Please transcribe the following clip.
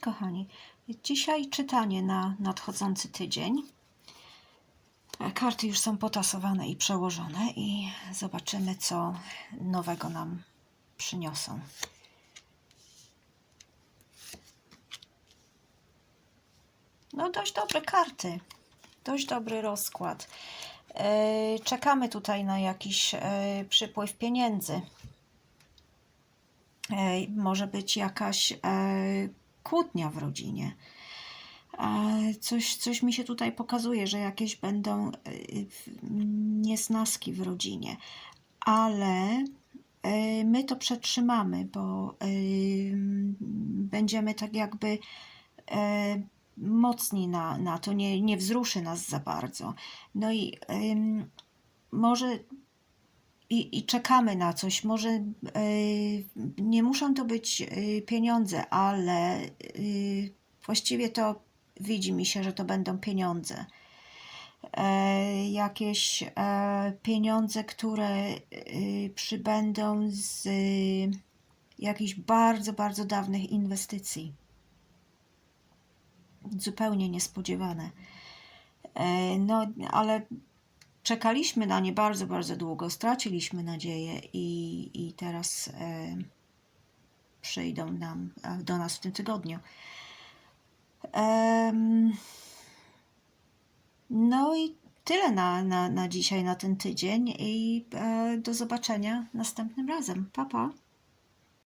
kochani. Dzisiaj czytanie na nadchodzący tydzień. Karty już są potasowane i przełożone i zobaczymy, co nowego nam przyniosą. No dość dobre karty. Dość dobry rozkład. E, Czekamy tutaj na jakiś e, przypływ pieniędzy. E, Może być jakaś kłótnia w rodzinie. Coś, coś mi się tutaj pokazuje, że jakieś będą w- niesnaski w rodzinie, ale e, my to przetrzymamy, bo e, będziemy tak jakby mocni na, na to, nie, nie wzruszy nas za bardzo. No i może i, i czekamy na coś. Może e, nie muszą to być e, pieniądze, ale e, właściwie to widzi mi się, że to będą pieniądze. E, jakieś e, pieniądze, które przybędą z e, jakichś bardzo, bardzo dawnych inwestycji. Zupełnie niespodziewane. E, no, ale czekaliśmy na nie bardzo, bardzo długo, straciliśmy nadzieję i, i teraz e, przyjdą nam e, do nas w tym tygodniu. Em, no i tyle na, na, na dzisiaj, na ten tydzień i e, do zobaczenia następnym razem. Pa, pa.